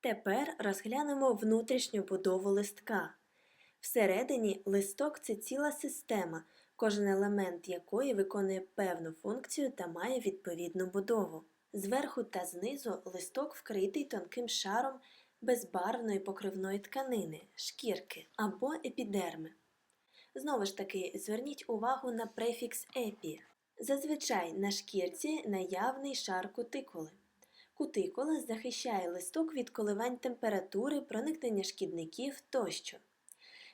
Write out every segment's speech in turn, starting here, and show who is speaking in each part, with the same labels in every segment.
Speaker 1: Тепер розглянемо внутрішню будову листка. Всередині листок це ціла система, кожен елемент якої виконує певну функцію та має відповідну будову. Зверху та знизу листок вкритий тонким шаром безбарвної покривної тканини, шкірки або епідерми. Знову ж таки, зверніть увагу на префікс епі. Зазвичай на шкірці наявний шар кутикули. Кутикула захищає листок від коливань температури, проникнення шкідників тощо.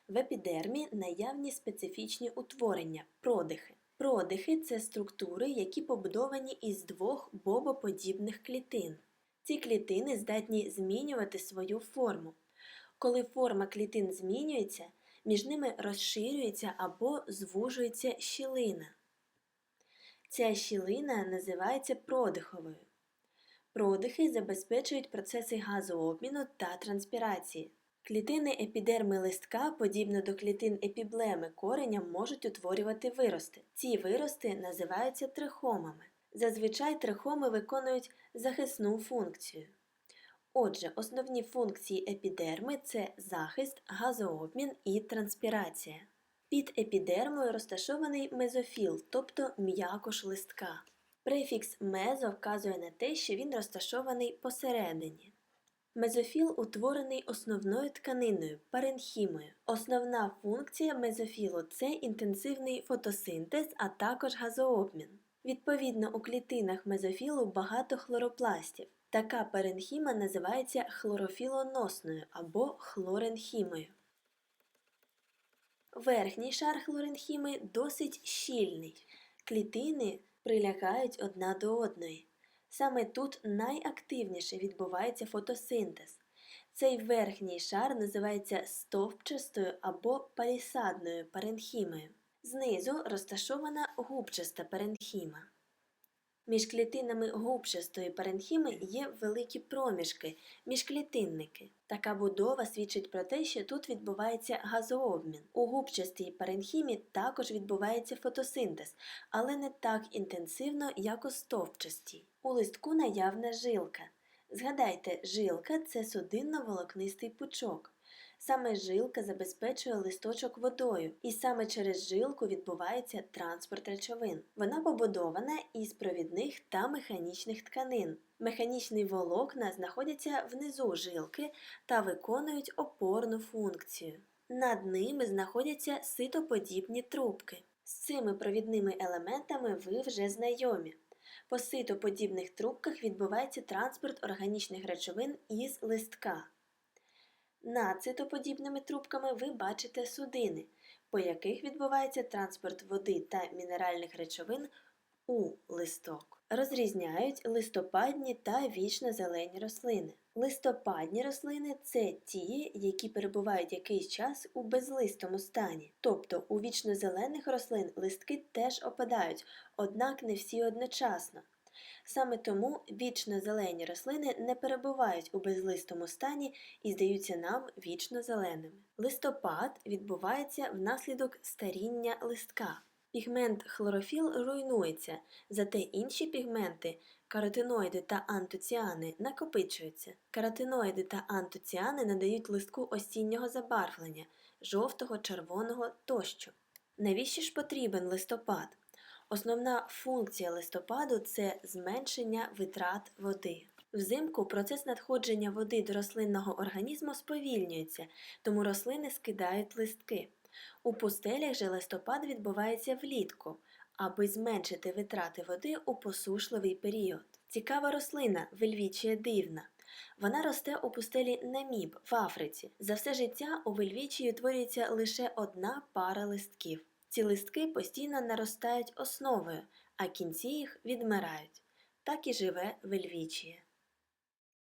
Speaker 1: В епідермі наявні специфічні утворення продихи. Продихи це структури, які побудовані із двох бобоподібних клітин. Ці клітини здатні змінювати свою форму. Коли форма клітин змінюється, між ними розширюється або звужується щілина. Ця щілина називається продиховою. Продихи забезпечують процеси газообміну та транспірації. Клітини епідерми листка, подібно до клітин епіблеми кореня, можуть утворювати вирости. Ці вирости називаються трихомами. Зазвичай трихоми виконують захисну функцію. Отже, основні функції епідерми це захист, газообмін і транспірація. Під епідермою розташований мезофіл, тобто м'якош листка. Префікс мезо вказує на те, що він розташований посередині. Мезофіл утворений основною тканиною паренхімою. Основна функція мезофілу це інтенсивний фотосинтез, а також газообмін. Відповідно, у клітинах мезофілу багато хлоропластів. Така паренхіма називається хлорофілоносною або хлоренхімою. Верхній шар хлоренхіми досить щільний. Клітини прилягають одна до одної. Саме тут найактивніше відбувається фотосинтез. Цей верхній шар називається стовпчастою або палісадною паренхімою. Знизу розташована губчаста паренхіма. Між клітинами губчастої паренхіми є великі проміжки, міжклітинники. Така будова свідчить про те, що тут відбувається газообмін. У губчастій паренхімі також відбувається фотосинтез, але не так інтенсивно, як у стовпчастій. У листку наявна жилка. Згадайте, жилка це судинно-волокнистий пучок. Саме жилка забезпечує листочок водою, і саме через жилку відбувається транспорт речовин. Вона побудована із провідних та механічних тканин. Механічні волокна знаходяться внизу жилки та виконують опорну функцію. Над ними знаходяться ситоподібні трубки. З цими провідними елементами ви вже знайомі. По ситоподібних трубках відбувається транспорт органічних речовин із листка. Над ситоподібними трубками ви бачите судини, по яких відбувається транспорт води та мінеральних речовин у листок. Розрізняють листопадні та вічно-зелені рослини. Листопадні рослини це ті, які перебувають якийсь час у безлистому стані. Тобто у вічно-зелених рослин листки теж опадають, однак не всі одночасно. Саме тому вічно зелені рослини не перебувають у безлистому стані і здаються нам вічно зеленими. Листопад відбувається внаслідок старіння листка. Пігмент хлорофіл руйнується, зате інші пігменти, каротиноїди та антоціани, накопичуються. Каротиноїди та антоціани надають листку осіннього забарвлення жовтого, червоного тощо. Навіщо ж потрібен листопад? Основна функція листопаду це зменшення витрат води. Взимку процес надходження води до рослинного організму сповільнюється, тому рослини скидають листки. У пустелях же листопад відбувається влітку, аби зменшити витрати води у посушливий період. Цікава рослина вельвічія дивна. Вона росте у пустелі Наміб в Африці. За все життя у вельвічії утворюється лише одна пара листків. Ці листки постійно наростають основою, а кінці їх відмирають. Так і живе вельвічія.